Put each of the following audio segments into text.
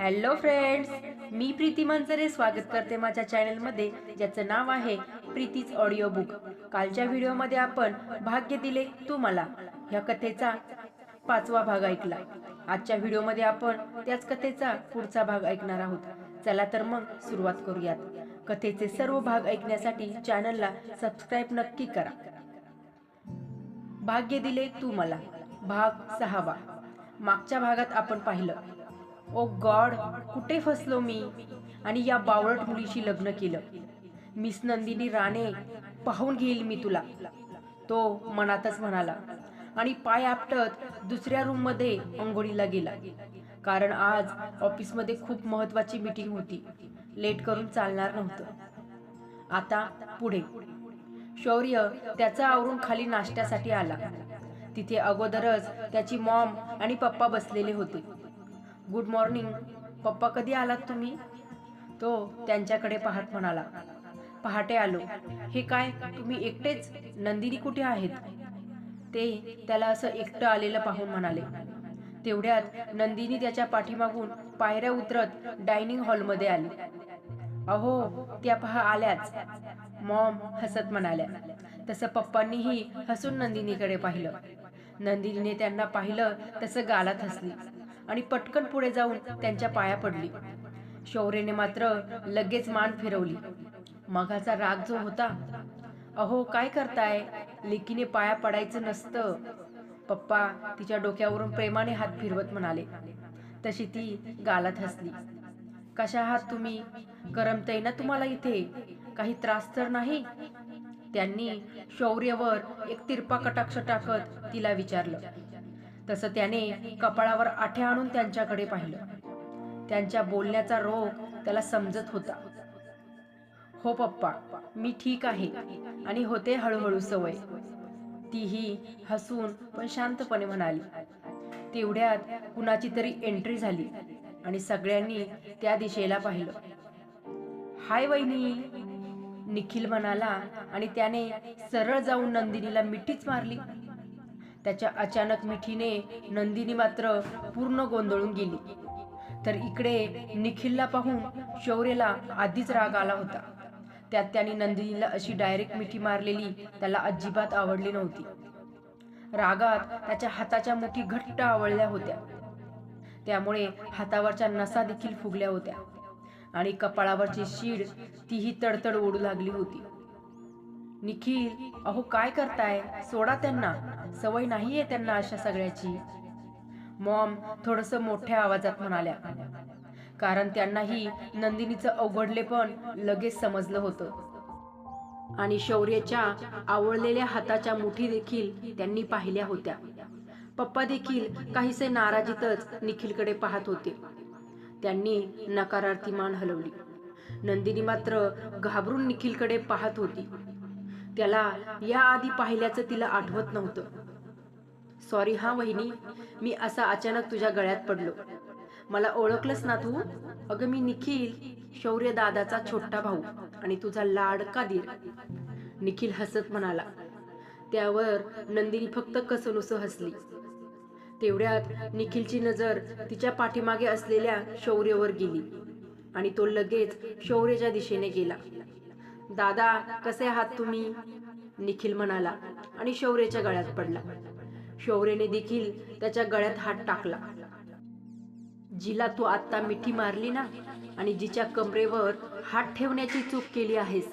Hello friends मी प्रीती मंजरे स्वागत करते माझ्या चॅनलमध्ये ज्याचं नाव आहे प्रीतीच ऑडिओ बुक कालच्या व्हिडिओमध्ये आपण भाग्य दिले तू मला ह्या कथेचा पाचवा भाग ऐकला. आजच्या व्हिडिओमध्ये आपण त्याच कथेचा पुढचा भाग ऐकणार आहोत. चला तर मग सुरुवात करूयात. कथेचे सर्व भाग ऐकण्यासाठी चॅनलला सबस्क्राईब नक्की करा. भाग्य दिले तू मला भाग सहावा. मागच्या भागात आपण पाहिलं. ओ गॉड कुठे फसलो मी? आणि या बावळट मुलीशी लग्न केलं. मिस नंदिनी राणे पाहून घेईल मी तुला तो मनातच म्हणाला. आणि पाय आपटत दुसऱ्या रूममध्ये अंघोळीला गेला. कारण आज ऑफिसमध्ये खूप महत्वाची मीटिंग होती. लेट करून चालणार नव्हतं. आता पुढे. शौर्य त्याचा आवरून खाली नाश्त्यासाठी आला. तिथे अगोदरच त्याची मॉम आणि पप्पा बसलेले होते. गुड मॉर्निंग पप्पा कधी आलात तुम्ही? तो त्यांच्याकडे पाहत म्हणाला. पहाटे आलो. हे काय? तुम्ही एकटेच? नंदिनी कुठे आहेत? ते त्याला असं एकटं आलेलं पाहून म्हणाले. तेवढ्यात नंदिनी त्याच्या पाठीमागून पायऱ्या उतरत डायनिंग हॉलमध्ये आली. अहो त्या पहा आल्याच. मॉम हसत म्हणाल्या. तसं पप्पांनीही हसून नंदिनीकडे पाहिलं. नंदिनीने त्यांना पाहिलं तसं गालात हसली. आणि पटकन पुढे जाऊन त्यांच्या पाया पडली. शौर्यने मात्र लगेच मान फिरवली. मघाचा राग जो होता अहो काय करताय? लेकीने पाया पडायचं नसतं. पप्पा तिच्या डोक्यावरून प्रेमाने हात फिरवत म्हणाले. तशी ती गालात हसली. कशा आहात तुम्ही? करमतय ना तुम्हाला इथे? काही त्रास तर नाही? त्यांनी शौर्यवर एक तिरपा कटाक्ष टाकत तिला विचारलं. तसं त्याने कपाळावर आठे आणून त्यांच्याकडे पाहिलं. त्यांच्या बोलण्याचा रोग त्याला समजत होता. हो पप्पा मी ठीक आहे आणि होते हळूहळू सवय. तीही हसून पण शांतपणे म्हणाली. तेवढ्यात कुणाची तरी एंट्री झाली आणि सगळ्यांनी त्या दिशेला पाहिलं. हाय वहिनी निखिल म्हणाला आणि त्याने सरळ जाऊन नंदिनीला मिठीच मारली. त्याच्या अचानक मिठीने नंदिनी मात्र पूर्ण गोंधळून गेली. तर इकडे निखिलला पाहून शौर्यला आधीच राग आला होता. त्यात त्याने नंदिनीला अशी डायरेक्ट मिठी मारलेली त्याला अजिबात आवडली नव्हती. रागात त्याच्या हाताच्या मुठी घट्ट आवळल्या होत्या. त्यामुळे हातावरच्या नसा देखील फुगल्या होत्या आणि कपाळावरची शीड तीही तडतड ओढू लागली होती. निखिल अहो काय करताय? सोडा त्यांना. सवय नाहीये त्यांना अशा सगळ्याची. मॉम थोडस मोठ्या आवाजात म्हणाल्या. कारण त्यांनाही नंदिनीचं अवघडले पण लगेच समजलं होतं. आणि शौर्यच्या आवळलेल्या हाताच्या मुठी देखील त्यांनी पाहिल्या होत्या. पप्पा देखील काहीसे नाराजीतच निखिलकडे पाहत होते. त्यांनी नकारार्थी मान हलवली. नंदिनी मात्र घाबरून निखिलकडे पाहत होती. त्याला या आधी पाहिल्याचं तिला आठवत नव्हतं. सॉरी हा वहिनी मी असा अचानक तुझ्या गळ्यात पडलो. मला ओळखलंस ना तू? अगं मी निखिल शौर्य दादाचा छोटा भाऊ आणि तुझा लाडका दीर. निखिल हसत म्हणाला. त्यावर नंदिनी फक्त कसनुस हसली. तेवढ्यात निखिलची नजर तिच्या पाठीमागे असलेल्या शौर्यवर गेली आणि तो लगेच शौर्याच्या दिशेने गेला. दादा कसे आहात तुम्ही? निखिल म्हणाला आणि शौर्याच्या गळ्यात पडला. शौर्यने देखील त्याच्या गळ्यात हात टाकला. जिला तू आत्ता मिठी मारली ना आणि जिच्या कमरेवर हात ठेवण्याची चूक केली आहेस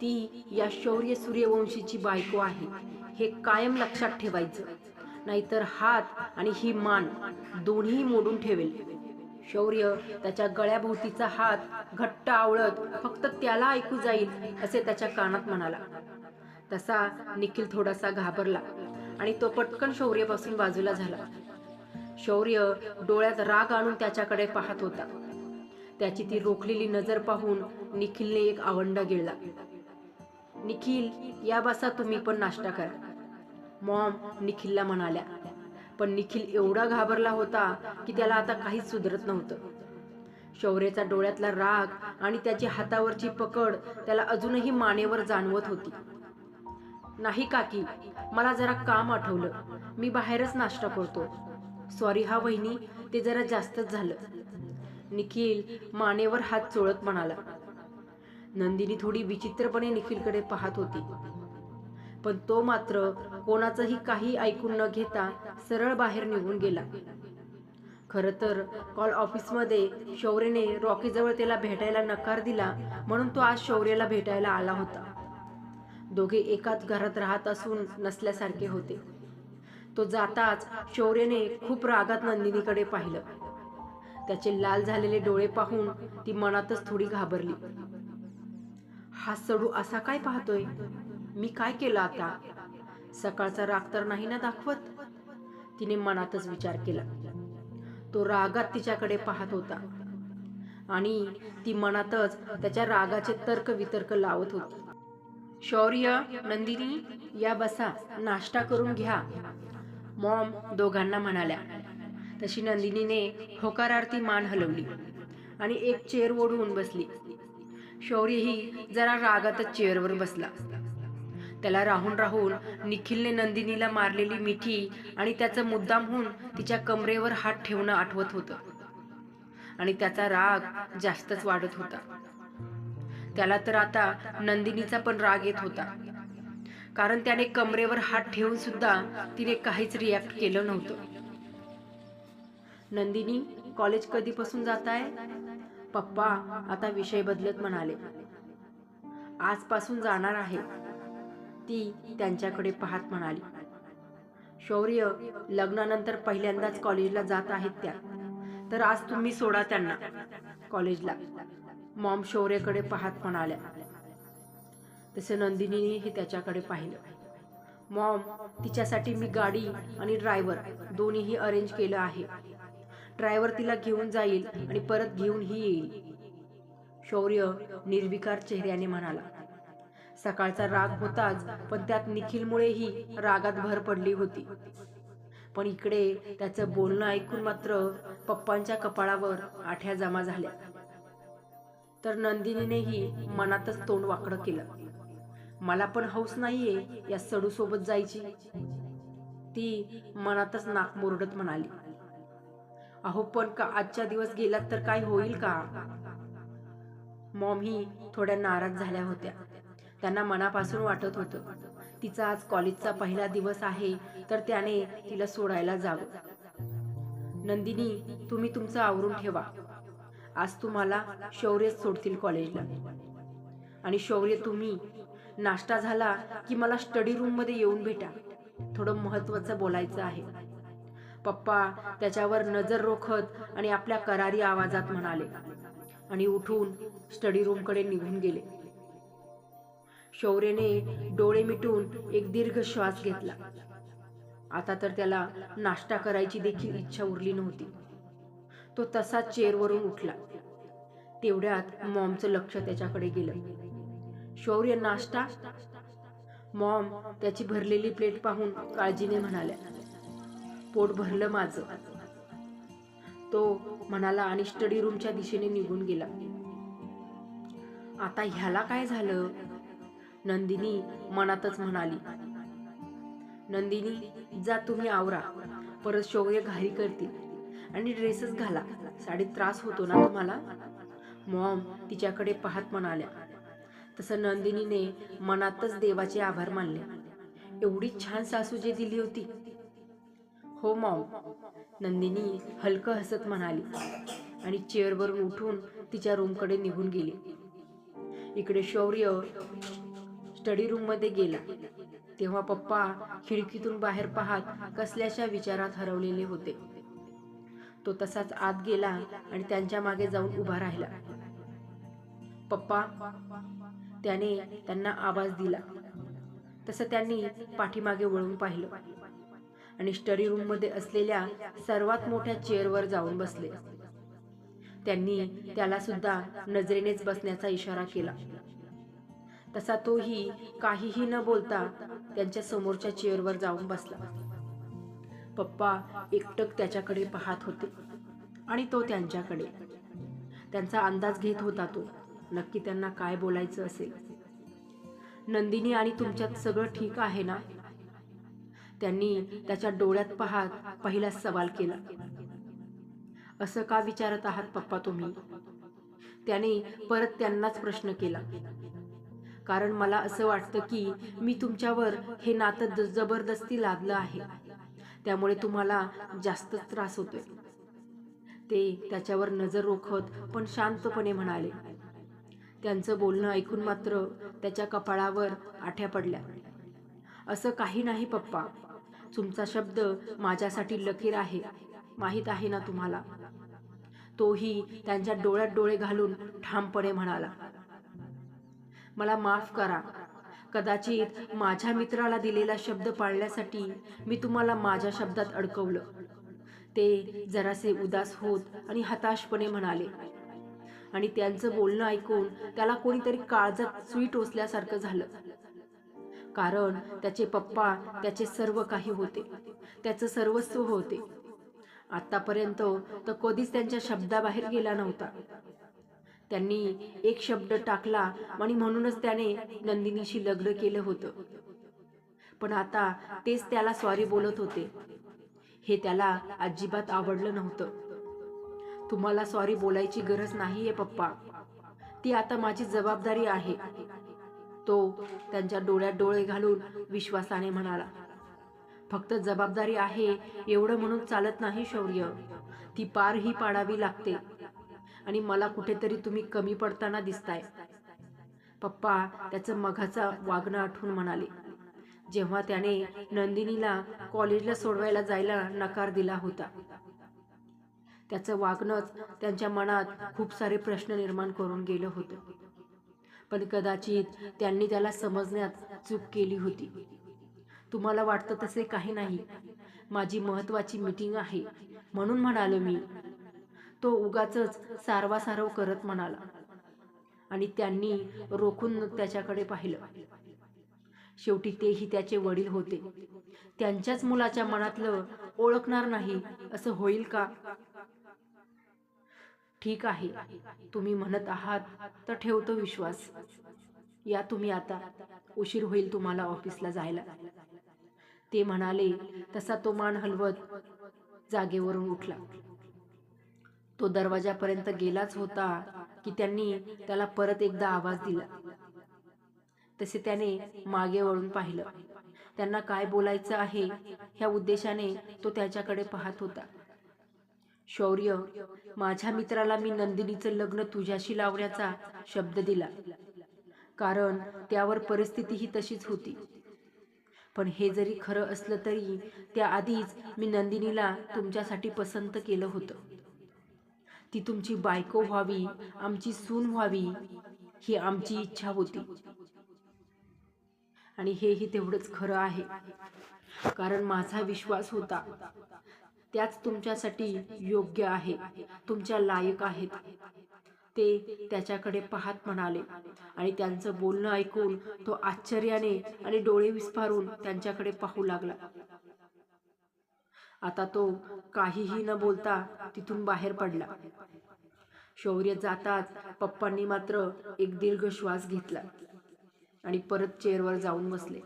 ती या शौर्य सूर्यवंशीची बायको आहे. हे कायम लक्षात ठेवायचं. नाहीतर हात आणि ही मान दोन्ही मोडून ठेवेल. शौर्य त्याच्या गळ्याभोवतीचा हात घट्ट आवळत फक्त त्याला ऐकू जाईल असे त्याच्या कानात म्हणाला. तसा निखिल थोडासा घाबरला. आणि तो पटकन शौर्यपासून बाजूला झाला. शौर्य डोळ्यात राग आणून त्याच्याकडे पाहत होता. त्याची ती रोखलेली नजर पाहून निखिलने एक आवंडा गिळला. निखिल या बसा तुम्ही पण नाश्ता करा. मॉम निखिलला म्हणाल्या. पण निखिल एवढा घाबरला होता की त्याला आता काहीच सुधरत नव्हतं. शौर्याचा डोळ्यातला राग आणि त्याची हातावरची पकड त्याला अजूनही मानेवर जाणवत होती. नाही काकी मला जरा काम आठवलं. मी बाहेरच नाश्ता करतो. सॉरी हा वहिनी ते जरा जास्तच झालं. निखिल मानेवर हात चोळत म्हणाला. नंदिनी थोडी विचित्रपणे निखिलकडे पाहत होती. पण तो मात्र कोणाचंही काही ऐकून न घेता सरळ बाहेर निघून गेला. खरं तर कॉल ऑफिसमध्ये शौर्यने रॉकीजवळ त्याला भेटायला नकार दिला म्हणून तो आज शौर्याला भेटायला आला होता. दोघे एकाच घरात राहत असून नसल्यासारखे होते. तो जाताच शौर्यने खूप रागात नंदिनीकडे पाहिलं. त्याचे लाल झालेले डोळे पाहून ती मनातच थोडी घाबरली. हा सडू असा काय पाहतोय? मी काय केलं आता? सकाळचा राग तर नाही ना दाखवत? तिने मनातच विचार केला. तो रागात तिच्याकडे पाहत होता. आणि ती मनातच त्याच्या रागाचे तर्क वितर्क लावत होती. शौर्य नंदिनी या बसा नाश्ता करून घ्या. मॉम दोघांना म्हणाल्या. तशी नंदिनीने होकारार्थी मान हलवली आणि एक चेअर ओढून बसली. शौर्यही जरा रागातच चेअरवर बसला. त्याला राहून राहून निखिलने नंदिनीला मारलेली मिठी आणि त्याचं मुद्दाम होऊन तिच्या कमरेवर हात ठेवणं आठवत होतं. आणि त्याचा राग जास्तच वाढत होता. त्याला तर आता नंदिनीचा पण राग येत होता. कारण त्याने कमरेवर हात ठेवून सुद्धा तिने काहीच रिॲक्ट केलं नव्हतं. नंदिनी कॉलेज कधीपासून जात आहे पप्पा आता विषय बदलत म्हणाले. आजपासून जाणार आहे. ती त्यांच्याकडे पाहत म्हणाली. शौर्य लग्नानंतर पहिल्यांदाच कॉलेजला जात आहेत त्या. तर आज तुम्ही सोडा त्यांना कॉलेजला मॉम शौर्यकडे पाहत म्हणाल्या तसे नंदिनीने हे त्याच्याकडे पाहिलं. मॉम तिच्यासाठी मी गाडी आणि ड्रायव्हर दोन्हीही अरेंज केलं आहे. ड्रायव्हर तिला घेऊन जाईल आणि परत घेऊनही येईल. शौर्य निर्विकार चेहऱ्याने म्हणाला सकाळचा राग होताच पण त्यात निखिलमुळेही रागात भर पडली होती. पण इकडे त्याचं बोलणं ऐकून मात्र पप्पांच्या कपाळावर आठ्या जमा झाल्या. तर नंदिनीनेही मनातच तोंड वाकडं केलं. मला पण हौस नाहीये या सडू सोबत जायची. ती मनातच नाक मुरडत म्हणाली. अहो पण का आजच्या दिवस गेलात तर काय होईल का? मॉम ही थोड्या नाराज झाल्या होत्या. त्यांना मनापासून वाटत होतं तिचा आज कॉलेजचा पहिला दिवस आहे तर त्याने तिला सोडायला जावं. नंदिनी तुम्ही तुमचं आवरून ठेवा. आज तुम्हाला शौर्य सोडतील कॉलेजला. आणि शौर्य तुम्ही. नाश्ता झाला की मला स्टडी रूममध्ये येऊन भेटा. थोडं महत्वाचं बोलायचं आहे. पप्पा त्याच्यावर नजर रोखत आणि आपल्या करारी आवाजात म्हणाले. आणि उठून स्टडी रूमकडे निघून गेले. शौर्यने डोळे मिटून एक दीर्घ श्वास घेतला. आता तर त्याला नाश्ता करायची देखील इच्छा उरली नव्हती. तो तसाच चेअरवरून उठला. तेवढ्यात मॉमचं लक्ष त्याच्याकडे गेलं. शौर्य नाश्ता. मॉम त्याची भरलेली प्लेट पाहून काळजीने म्हणाल्या पोट भरलं माझं. तो म्हणाला आणि स्टडी रूमच्या दिशेने निघून गेला. आता ह्याला काय झालं? नंदिनी मनातच म्हणाली. नंदिनी जा तुम्ही आवरा. परत शौर्य घाई करतील आणि ड्रेसच घाला. साडीत त्रास होतो ना तुम्हाला? मॉम तिच्याकडे पाहत म्हणाल्या. तसं नंदिनीने मनातच देवाचे आभार मानले. एवढी छान सासू जे दिली होती. हो मॉम नंदिनी हलकं हसत म्हणाली आणि चेअरवरून उठून तिच्या रूमकडे निघून गेली. इकडे शौर्य स्टडी रूममध्ये गेला. तेव्हा पप्पा खिडकीतून बाहेर पाहत कसल्याशा विचारात हरवलेले होते. तो तसाच आत गेला आणि त्यांच्या मागे जाऊन उभा राहिला. पप्पा त्याने त्यांना आवाज दिला. तसं त्यांनी पाठीमागे वळून पाहिलं. आणि स्टडी रूममध्ये असलेल्या सर्वात मोठ्या चेअरवर जाऊन बसले. त्यांनी त्याला सुद्धा नजरेनेच बसण्याचा इशारा केला. तसा तोही काहीही न बोलता त्यांच्या समोरच्या चेअरवर जाऊन बसला. पप्पा एकटक त्याच्याकडे पाहत होते आणि तो त्यांच्याकडे. त्यांचा अंदाज घेत होता तो. नक्की त्यांना काय बोलायचं असेल? नंदिनी आणि तुमच्यात सगळं ठीक आहे ना? त्यांनी त्याच्या डोळ्यात पाहत पहिला सवाल केला. असं का विचारत आहात पप्पा तुम्ही? त्याने परत त्यांनाच प्रश्न केला. कारण मला असं वाटतं की मी तुमच्यावर हे नातं जबरदस्ती लादलं आहे. त्यामुळे तुम्हाला जास्त त्रास होतोय. ते त्याच्यावर नजर रोखत पण शांतपणे म्हणाले. त्यांचं बोलणं ऐकून मात्र त्याच्या कपाळावर आठ्या पडल्या. असं काही नाही पप्पा. तुमचा शब्द माझ्यासाठी लकीर आहे. माहीत आहे ना तुम्हाला. तोही त्यांच्या डोळ्यात डोळे घालून ठामपणे म्हणाला. मला माफ करा. कदाचित माझ्या मित्राला दिलेला शब्द पाळण्यासाठी मी तुम्हाला माझ्या शब्दात अडकवलं. ते जरासे उदास होत आणि हताशपणे म्हणाले. आणि त्यांचं बोलणं ऐकून त्याला कोणीतरी काळजात सुई टोचल्यासारखं झालं. कारण त्याचे पप्पा त्याचे सर्व काही होते. त्याचं सर्वस्व होते. आतापर्यंत तर कधीच त्यांच्या शब्दाबाहेर गेला नव्हता. त्यांनी एक शब्द टाकला आणि म्हणूनच त्याने नंदिनीशी लग्न केलं होतं. पण आता तेच त्याला सॉरी बोलत होते. हे त्याला अजिबात आवडलं नव्हतं. तुम्हाला सॉरी बोलायची गरज नाहीये पप्पा. ती आता माझी जबाबदारी आहे. तो त्यांच्या डोळ्यात डोळे घालून विश्वासाने म्हणाला फक्त जबाबदारी आहे एवढं म्हणून चालत नाही शौर्य. ती पारही पाडावी लागते. आणि मला कुठेतरी तुम्ही कमी पडताना दिसताय. पप्पा त्याचं मघाचा वागणं आठवून म्हणाले. जेव्हा त्याने नंदिनीला कॉलेजला सोडवायला जायला नकार दिला होता. त्याचं वागणंच त्यांच्या मनात खूप सारे प्रश्न निर्माण करून गेलं होतं. पण कदाचित त्यांनी त्याला समजण्यात चूक केली होती. तुम्हाला वाटतं तसे काही नाही. माझी महत्वाची मीटिंग आहे म्हणून म्हणालो मी. तो उगाच सारवासारव करत म्हणाला. आणि त्यांनी रोखून त्याच्याकडे पाहिलं. शेवटी तेही त्याचे वडील होते. त्यांच्याच मुलाच्या मनातलं ओळखणार नाही असं होईल का? ठीक आहे. तुम्ही म्हणत आहात तर ठेवतो विश्वास. या तुम्ही आता. उशीर होईल तुम्हाला ऑफिसला जायला. ते म्हणाले तसा तो मान हलवत जागेवरून उठला. तो दरवाजापर्यंत गेलाच होता की त्यांनी त्याला परत एकदा आवाज दिला. तसे त्याने मागे वळून पाहिलं. त्यांना काय बोलायचं आहे ह्या उद्देशाने तो त्याच्याकडे पाहत होता. शौर्य माझ्या मित्राला मी नंदिनीचं लग्न तुझ्याशी लावण्याचा शब्द दिला. कारण त्यावर परिस्थिती ही तशीच होती. पण हे जरी खरं असलं तरी त्याआधीच मी नंदिनीला तुमच्यासाठी पसंत केलं होतं. ती तुमची बायको व्हावी आमची सून व्हावी ही आमची इच्छा होती. आणि हेही तेवढंच खरं आहे. कारण माझा विश्वास होता. त्याच तुमच्यासाठी योग्य आहे. तुमच्या लायक आहेत. ते त्याच्याकडे पाहत म्हणाले. आणि त्यांचं बोलणं ऐकून तो आश्चर्याने आणि डोळे विस्फारून त्यांच्याकडे पाहू लागला. आता तो काहीही न बोलता तिथून बाहेर पडला. शौर्य जाताच पप्पांनी मात्र एक दीर्घ श्वास घेतला आणि परत चेअरवर जाऊन बसले.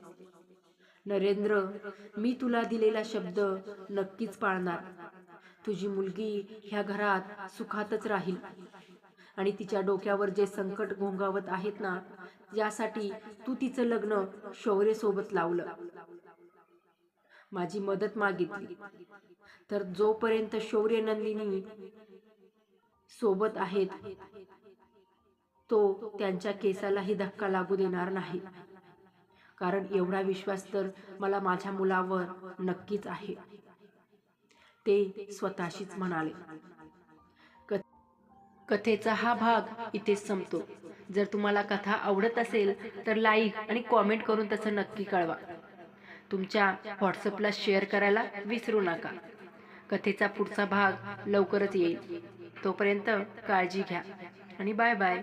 नरेंद्र मी तुला दिलेला शब्द नक्कीच पाळणार. तुझी मुलगी ह्या घरात सुखातच राहील. आणि तिच्या डोक्यावर जे संकट घोंगावत आहेत ना यासाठी तू तिचं लग्न शौर्यसोबत लावलं. माझी मदत मागितली. तर जोपर्यंत शौर्य नंदिनी सोबत आहेत तो त्यांच्या केसालाही धक्का लागू देणार नाही. कारण एवढा विश्वास तर मला माझ्या मुलावर नक्कीच आहे. ते स्वतःशीच म्हणाले. कथेचा हा भाग इथेच संपतो. जर तुम्हाला कथा आवडत असेल तर लाईक आणि कॉमेंट करून तसं नक्की कळवा. तुमच्या व्हॉट्सअपला शेअर करायला विसरू नका. कथेचा पुढचा भाग लवकरच येईल. तोपर्यंत काळजी घ्या आणि बाय बाय.